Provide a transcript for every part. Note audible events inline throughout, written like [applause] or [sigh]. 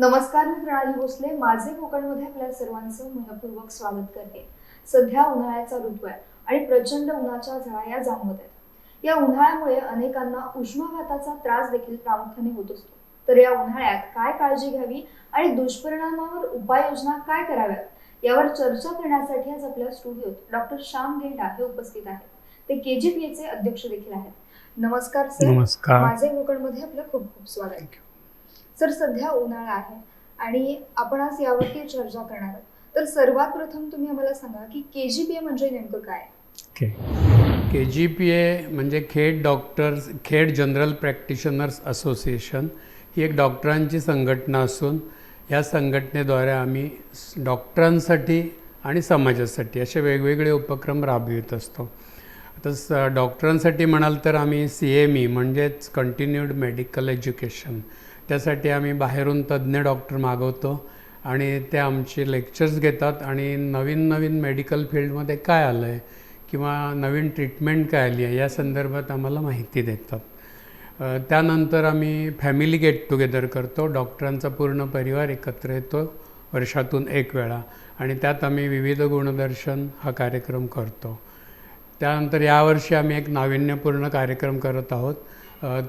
नमस्कार मी प्रणाली भोसले. माझे कोकणमध्ये आपल्या सर्वांचं मनपूर्वक स्वागत करते. सध्या उन्हाळ्याचा ऋतू आहे आणि प्रचंड उन्हाच्या झळा जाणवत आहेत. या उन्हाळ्यामुळे अनेकांना उष्माघाताचा त्रास देखील प्रामुख्याने होत असतो. तर या उन्हाळ्यात काय काळजी घ्यावी आणि दुष्परिणामावर उपाययोजना काय कराव्यात यावर चर्चा करण्यासाठी आज आपल्या स्टुडिओत डॉक्टर श्याम गेंडा हे उपस्थित आहेत. ते के जी पी चे अध्यक्ष देखील आहेत. नमस्कार सर. नमस्कार. माझे कोकणमध्ये आपलं खूप खूप स्वागत. सर सध्या उन्हाळा आहे आणि आपण आज यावरती चर्चा करणार आहोत. तर सर्वात प्रथम तुम्ही आम्हाला सांगा की के जी पी ए म्हणजे नेमकं काय? Okay. K G P A म्हणजे Khed doctors Khed general practitioners association ही एक डॉक्टरांची संघटना असून या संघटनेद्वारे आम्ही डॉक्टरांसाठी आणि समाजासाठी असे वेगवेगळे उपक्रम राबवित असतो. आता डॉक्टरांसाठी म्हणाल तर आम्ही सी एम ई म्हणजेच कंटिन्यूड मेडिकल एज्युकेशन त्यासाठी आम्ही बाहेरून तज्ज्ञ डॉक्टर मागवतो आणि ते आमचे लेक्चर्स घेतात आणि नवीन नवीन मेडिकल फील्डमध्ये काय आलं आहे किंवा नवीन ट्रीटमेंट काय आली आहे या संदर्भात आम्हाला माहिती देतात. त्यानंतर आम्ही फॅमिली गेट टुगेदर करतो. डॉक्टरांचा पूर्ण परिवार एकत्र येतो वर्षातून एक वेळा आणि त्यात आम्ही विविध गुणदर्शन हा कार्यक्रम करतो. त्यानंतर यावर्षी आम्ही एक नाविन्यपूर्ण कार्यक्रम करत आहोत.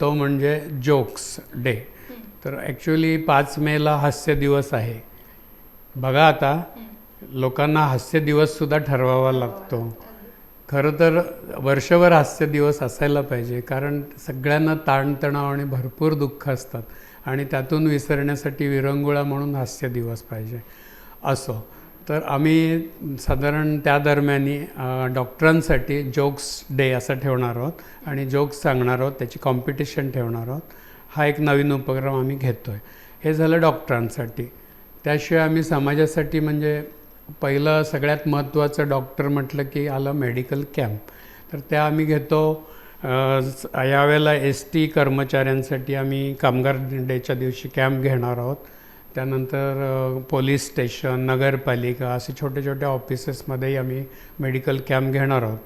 तो म्हणजे जोक्स डे. तर ॲक्च्युली पाच मेला हास्य दिवस आहे. बघा आता लोकांना हास्य दिवससुद्धा ठरवावा लागतो. खरं तर वर्षभर हास्य दिवस असायला पाहिजे कारण सगळ्यांना ताणतणाव आणि भरपूर दुःख असतात आणि त्यातून विसरण्यासाठी विरंगुळा म्हणून हास्य दिवस पाहिजे. असो तर आम्ही साधारण त्या दरम्यानी डॉक्टरांसाठी जोक्स डे असं ठेवणार आहोत आणि जोक्स सांगणार आहोत त्याची कॉम्पिटिशन ठेवणार आहोत. हा एक नवीन उपक्रम आम्ही घेतो आहे हे झालं डॉक्टरांसाठी. त्याशिवाय आम्ही समाजासाठी म्हणजे पहिलं सगळ्यात महत्त्वाचं डॉक्टर म्हटलं की आलं मेडिकल कॅम्प. तर त्या आम्ही घेतो. यावेळेला एस टी कर्मचाऱ्यांसाठी आम्ही कामगार डेच्या दिवशी कॅम्प घेणार आहोत. त्यानंतर पोलीस स्टेशन नगरपालिका असे छोटे छोटे ऑफिसेसमध्येही आम्ही मेडिकल कॅम्प घेणार आहोत.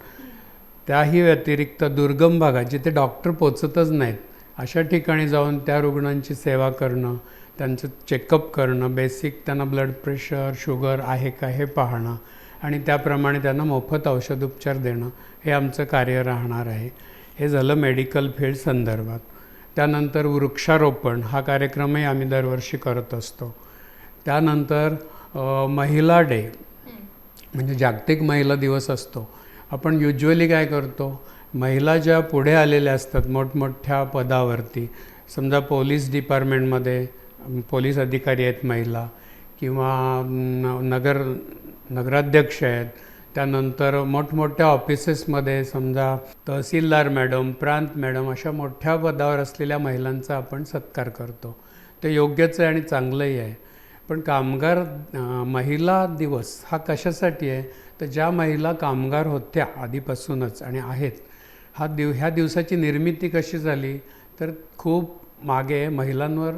त्याही व्यतिरिक्त दुर्गम भागात जिथे डॉक्टर पोचतच नाहीत अशा ठिकाणी जाऊन त्या रुग्णांची सेवा करणं त्यांचं चेकअप करणं बेसिक त्यांना ब्लड प्रेशर शुगर आहे का हे पाहणं आणि त्याप्रमाणे त्यांना मोफत औषधोपचार देणं हे आमचं कार्य राहणार आहे. हे झालं मेडिकल फील्ड संदर्भात. त्यानंतर वृक्षारोपण हा कार्यक्रमही आम्ही दरवर्षी करत असतो. त्यानंतर महिला डे म्हणजे जागतिक महिला दिवस असतो. आपण युजली काय करतो? महिला ज्या पुढे आलेल्या असतात मोठमोठ्या पदावरती समजा पोलीस डिपार्टमेंटमध्ये पोलीस अधिकारी आहेत महिला किंवा नगर नगराध्यक्ष आहेत त्यानंतर मोठमोठ्या ऑफिसेसमध्ये समजा तहसीलदार मॅडम प्रांत मॅडम अशा मोठ्या पदावर असलेल्या महिलांचा आपण सत्कार करतो. ते योग्यच आहे आणि चांगलंही आहे. पण कामगार महिला दिवस हा कशासाठी आहे? तर ज्या महिला कामगार होत्या आधीपासूनच आणि आहेत हा दिव ह्या दिवसाची निर्मिती कशी झाली? तर खूप मागे महिलांवर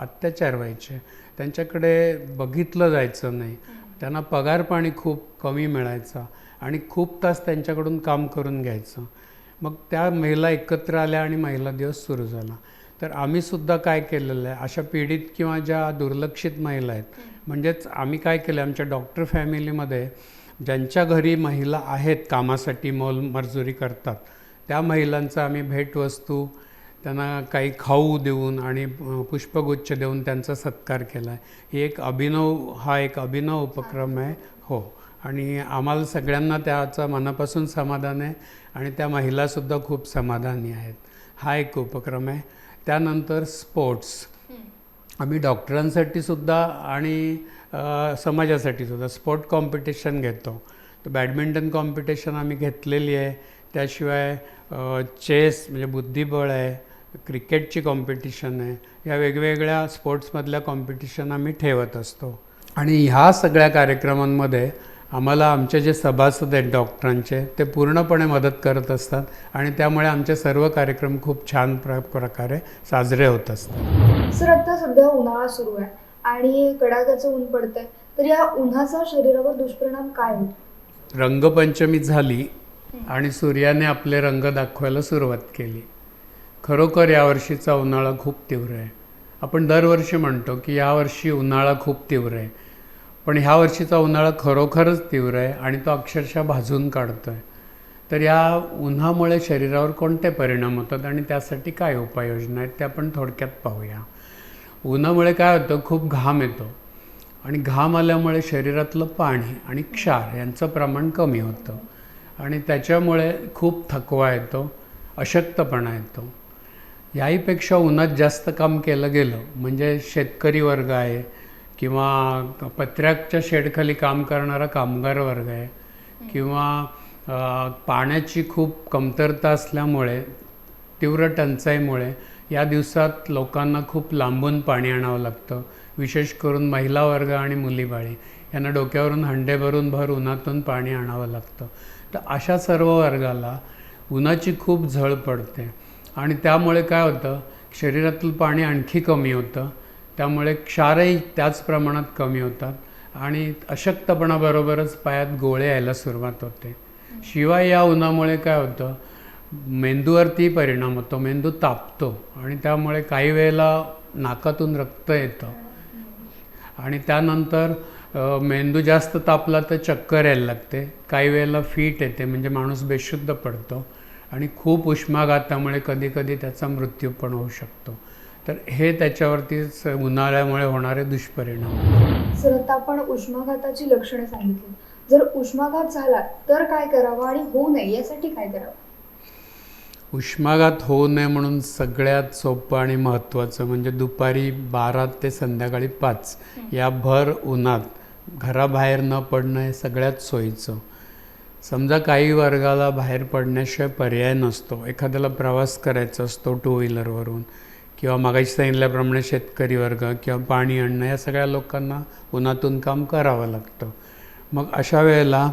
अत्याचार व्हायचे. त्यांच्याकडे बघितलं जायचं नाही. त्यांना पगार पाणी खूप कमी मिळायचा आणि खूप तास त्यांच्याकडून काम करून घ्यायचं. मग त्या महिला एकत्र आल्या आणि महिला दिवस सुरू झाला. तर आम्ही सुद्धा काय केलेलं आहे? अशा पीडित किंवा ज्या दुर्लक्षित महिला आहेत म्हणजेच आम्ही काय केलं? आमच्या डॉक्टर फॅमिलीमध्ये ज्यांच्या घरी महिला आहेत कामासाठी मोलमजुरी करतात त्या महिलांचा आम्ही भेटवस्तू त्यांना काही खाऊ देऊन आणि पुष्पगुच्छ देऊन त्यांचा सत्कार केला आहे ही एक अभिनव हा एक अभिनव उपक्रम आहे. हो. आणि आम्हाला सगळ्यांना त्याचं मनापासून समाधान आहे आणि त्या महिलासुद्धा खूप समाधानी आहेत. हा एक उपक्रम आहे. त्यानंतर स्पोर्ट्स. आम्ही डॉक्टरांसाठी सुद्धा आणि समाजासाठी सुद्धा स्पोर्ट कॉम्पिटिशन घेतो. तर बॅडमिंटन कॉम्पिटिशन आम्ही घेतलेली आहे. त्याशिवाय चेस म्हणजे बुद्धिबळ आहे क्रिकेटची कॉम्पिटिशन आहे या वेगवेगळ्या स्पोर्ट्समधल्या कॉम्पिटिशन आम्ही ठेवत असतो. आणि ह्या सगळ्या कार्यक्रमांमध्ये आम्हाला आमचे जे सभासद आहेत डॉक्टरांचे ते पूर्णपणे मदत करत असतात आणि त्यामुळे आमचे सर्व कार्यक्रम खूप छान प्र प्रकारे साजरे होत असतात. सर आता सध्या उन्हाळा सुरू आहे आणि कडाक्याचं ऊन पडतंय. तर या उन्हाचा शरीरावर दुष्परिणाम काय होतो? रंगपंचमी झाली आणि सूर्याने आपले रंग दाखवायला सुरुवात केली. खरोखर यावर्षीचा उन्हाळा खूप तीव्र आहे. आपण दरवर्षी म्हणतो की यावर्षी उन्हाळा खूप तीव्र आहे. पण ह्या वर्षीचा उन्हाळा खरोखरच तीव्र आहे आणि तो अक्षरशः भाजून काढतो आहे तर या उन्हामुळे शरीरावर कोणते परिणाम होतात आणि त्यासाठी काय उपाययोजना आहेत ते आपण थोडक्यात पाहूया. उन्हामुळे काय होतं? खूप घाम येतो. आणि घाम आल्यामुळे शरीरातलं पाणी आणि क्षार यांचं प्रमाण कमी होतं. आणि त्याच्यामुळे खूप थकवा येतो अशक्तपणा येतो. याहीपेक्षा उन्हात जास्त काम केलं गेलं म्हणजे शेतकरी वर्ग आहे किंवा पत्र्याच्या शेडखाली काम करणारा कामगार वर्ग आहे किंवा पाण्याची खूप कमतरता असल्यामुळे तीव्र टंचाईमुळे या दिवसात लोकांना खूप लांबून पाणी आणावं लागतं विशेष करून महिला वर्ग आणि मुलीबाळी यांना डोक्यावरून हंडे भरून भर उन्हातून पाणी आणावं लागतं. तर अशा सर्व वर्गाला उन्हाची खूप झळ पडते. आणि त्यामुळे काय होतं शरीरातलं पाणी आणखी कमी होतं. त्यामुळे क्षारही त्याच प्रमाणात कमी होतात. आणि अशक्तपणाबरोबरच पायात गोळे यायला सुरुवात होते. शिवाय या उन्हामुळे काय होतं मेंदूवरती परिणाम होतो. मेंदू तापतो. आणि त्यामुळे काही वेळेला नाकातून रक्त येतं. आणि त्यानंतर मेंदू जास्त तापला तर चक्कर यायला लागते. काही वेळेला फीट येते म्हणजे माणूस बेशुद्ध पडतो आणि खूप उष्माघातामुळे कधी कधी त्याचा मृत्यू पण होऊ शकतो. तर हे त्याच्यावरती स- उन्हाळ्यामुळे होणारे दुष्परिणाम. सर आता आपण उष्माघाताची लक्षणे सांगितली. जर उष्माघात झाला तर काय करावं आणि होऊ नये यासाठी काय करावं? उष्माघात होऊ नये म्हणून सगळ्यात सोपं आणि महत्त्वाचं म्हणजे दुपारी बारा ते संध्याकाळी पाच. या भर उन्हात घराबाहेर न पडणं हे सगळ्यात सोयीचं. समजा काही वर्गाला बाहेर पडण्याशिवाय पर्याय नसतो. एखाद्याला प्रवास करायचा असतो टू व्हीलरवरून किंवा मागाशी सांगितल्याप्रमाणे शेतकरी वर्ग किंवा पाणी आणणं या सगळ्या लोकांना उन्हातून काम करावं लागतं. मग अशा वेळेला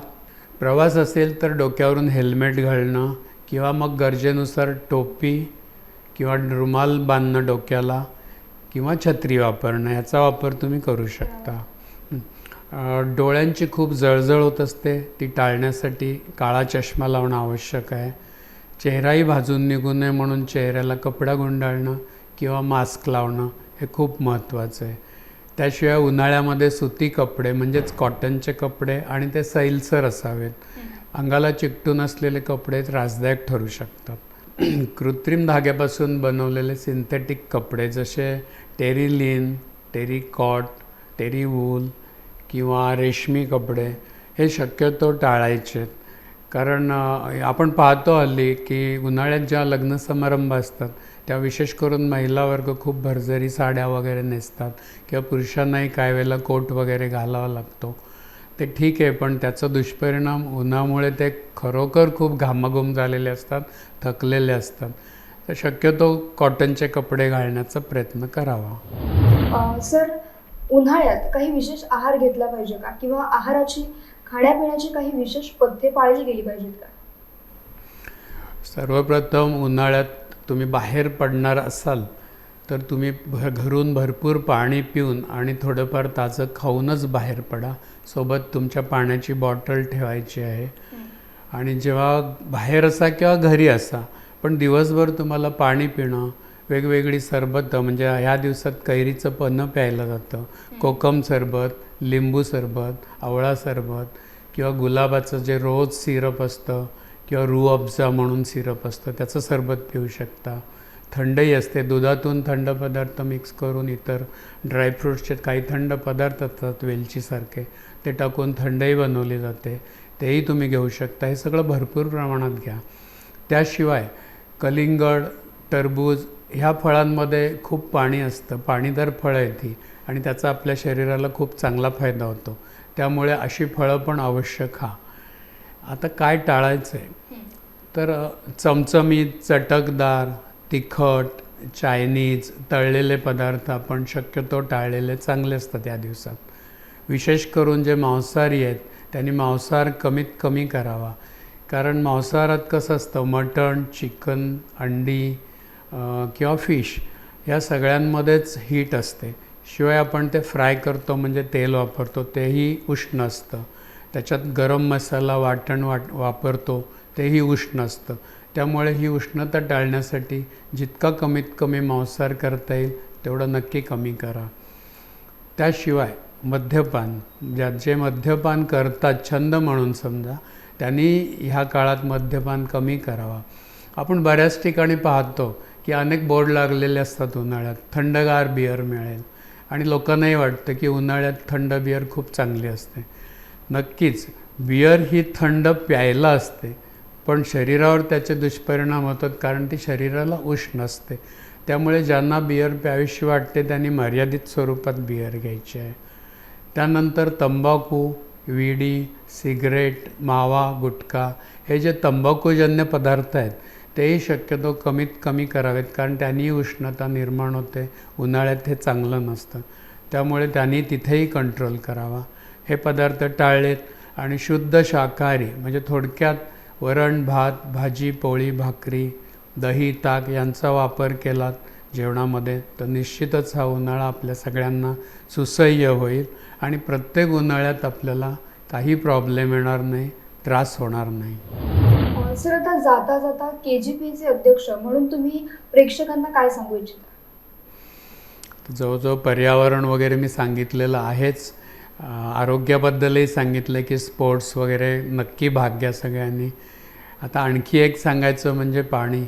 प्रवास असेल तर डोक्यावरून हेल्मेट घालणं किंवा मग गरजेनुसार टोपी किंवा रुमाल बांधणं डोक्याला किंवा छत्री वापरणं ह्याचा वापर तुम्ही करू शकता. डोळ्यांची खूप जळजळ होत असते ती टाळण्यासाठी काळा चष्मा लावणं आवश्यक आहे. चेहराही भाजून निघू नये म्हणून चेहऱ्याला कपडा गुंडाळणं किंवा मास्क लावणं हे खूप महत्त्वाचं आहे. त्याशिवाय उन्हाळ्यामध्ये सुती कपडे म्हणजेच कॉटनचे कपडे आणि ते सैलसर असावेत. अंगाला चिकटून असलेले कपडे त्रासदायक ठरू शकतात. [clears throat] कृत्रिम धाग्यापासून बनवलेले सिंथेटिक कपडे जसे टेरिलिन टेरिकॉट टेरी वूल किंवा रेशमी कपडे हे शक्यतो टाळायचे. कारण आपण पाहतो हल्ली की उन्हाळ्यात ज्या लग्न समारंभ असतात त्या विशेष करून महिला वर्ग खूप भरजरी साड्या वगैरे नेसतात किंवा पुरुषांनाही काही वेळेला कोट वगैरे घालावा लागतो. ते ठीक आहे पण त्याचा दुष्परिणाम उन्हामुळे ते खरोखर खूप घामाघूम झालेले असतात थकलेले असतात. तर शक्यतो कॉटनचे कपडे घालण्याचा प्रयत्न करावा. अं, सर उन्हाळ्यात काही विशेष आहार घेतला पाहिजे का? किंवा आहाराची खाण्यापिण्याची काही विशेष पथ्ये पाळली गेली पाहिजेत का? सर्वप्रथम उन्हाळ्यात तुम्ही बाहेर पडणार असाल तर तुम्ही भ घरून भरपूर पाणी पिऊन आणि थोडंफार ताजं खाऊनच बाहेर पडा. सोबत तुमच्या पाण्याची बॉटल ठेवायची आहे. आणि जेव्हा बाहेर असा किंवा घरी असा पण दिवसभर तुम्हाला पाणी पिणं वेगवेगळी सरबतं म्हणजे ह्या दिवसात कैरीचं पन्हं प्यायलं जातं. कोकम सरबत लिंबू सरबत आवळा सरबत किंवा गुलाबाचं जे रोज सिरप असतं किंवा रू अफजा म्हणून सिरप असतं त्याचं सरबत पिऊ शकता. थंडही असते. दुधातून थंड पदार्थ मिक्स करून इतर ड्रायफ्रूट्सचे काही थंड पदार्थ असतात वेलचीसारखे ते टाकून थंडही बनवली जाते. तेही तुम्ही घेऊ शकता. हे सगळं भरपूर प्रमाणात घ्या. त्याशिवाय कलिंगड टरबूज ह्या फळांमध्ये खूप पाणी असतं. पाणीदार फळं आहेत ती आणि त्याचा आपल्या शरीराला खूप चांगला फायदा होतो. त्यामुळे अशी फळं पण अवश्य खा. आता काय टाळायचं आहे तर चमचमीत चटकदार तिखट चायनीज तळलेले पदार्थ आपण शक्यतो टाळलेले चांगले असतात त्या दिवसात. विशेष करून जे मांसाहारी आहेत त्यांनी मांसाहार कमीत कमी करावा. कारण मांसाहारात कसं असतं? मटण चिकन अंडी किंवा फिश या सगळ्यांमध्येच हीट असते. शिवाय आपण ते फ्राय करतो म्हणजे तेल वापरतो तेही उष्ण असतं. त्याच्यात गरम मसाला वाटण वाट वापरतो तेही उष्ण असतं. त्यामुळे ही उष्णता टाळण्यासाठी जितका कमीत कमी मांसाहार करता येईल तेवढं नक्की कमी करा. त्याशिवाय मद्यपान ज्या जे मद्यपान करतात छंद म्हणून समजा त्यांनी ह्या काळात मद्यपान कमी करावा. आपण बऱ्याच ठिकाणी पाहतो की अनेक बोर्ड लागलेले असतात उन्हाळ्यात. थंडगार बिअर मिळेल. आणि लोकांनाही वाटतं की उन्हाळ्यात थंड बिअर खूप चांगली असते. नक्कीच बिअर ही थंड प्यायला असते पण शरीरावर त्याचे दुष्परिणाम होतात कारण ती शरीराला उष्ण असते. त्यामुळे ज्यांना बिअर प्यावीशी वाटते त्यांनी मर्यादित स्वरूपात बिअर घ्यायची आहे. त्यानंतर तंबाखू विडी सिगरेट मावा गुटखा हे जे तंबाखूजन्य पदार्थ आहेत तेही शक्यतो कमीत कमी करावेत कारण त्यांनी उष्णता निर्माण होते उन्हाळ्यात हे चांगलं नसतं. त्यामुळे त्यांनी तिथेही कंट्रोल करावा. हे पदार्थ टाळलेत आणि शुद्ध शाकाहारी म्हणजे थोडक्यात वरण भात भाजी पोळी भाकरी दही ताक यांचा वापर केलात जेवणामध्ये तर निश्चितच हा उन्हाळा आपल्या सगळ्यांना सुसह्य होईल आणि प्रत्येक उन्हाळ्यात आपल्याला काही प्रॉब्लेम येणार नाही त्रास होणार नाही. सर आता जाता जाता के जी पीचे अध्यक्ष म्हणून तुम्ही प्रेक्षकांना काय सांगू इच्छिता? जवळजवळ पर्यावरण वगैरे मी सांगितलेलं आहेच. आरोग्याबद्दलही सांगितलं की स्पोर्ट्स वगैरे नक्की भाग घ्या सगळ्यांनी. आता आणखी एक सांगायचं म्हणजे पाणी.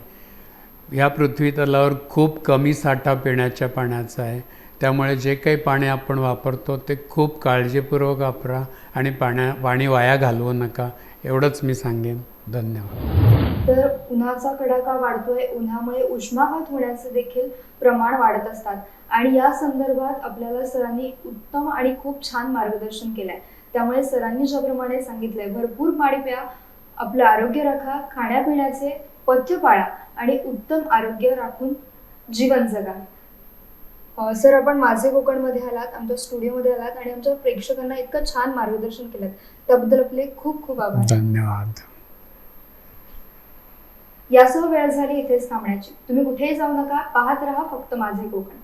ह्या पृथ्वी तलावर खूप कमी साठा पिण्याच्या पाण्याचा आहे. त्यामुळे जे काही पाणी आपण वापरतो ते खूप काळजीपूर्वक वापरा आणि पाण्या पाणी वाया घालवू नका. एवढंच मी सांगेन. धन्यवाद. तर उन्हाचा कडाका वाढतोय उन्हामुळे उष्माघात होण्याचे देखील प्रमाण वाढत असतात. आणि या संदर्भात आपल्याला सरांनी उत्तम आणि खूप छान मार्गदर्शन केलंय. त्यामुळे सरांनी ज्याप्रमाणे सांगितलंय भरपूर पाणी प्या आपलं आरोग्य राखा खाण्यापिण्याचे पथ्य पाळा आणि उत्तम आरोग्य राखून जीवन जगा. सर आपण माझे कोकणमध्ये आलात आमच्या स्टुडिओमध्ये आलात आणि आमच्या प्रेक्षकांना इतकं छान मार्गदर्शन केलं त्याबद्दल आपले खूप खूप आभार. धन्यवाद. यासह वेळ झाली इथेच थांबण्याची. तुम्ही कुठेही जाऊ नका पाहत राहा फक्त माझे कोकण.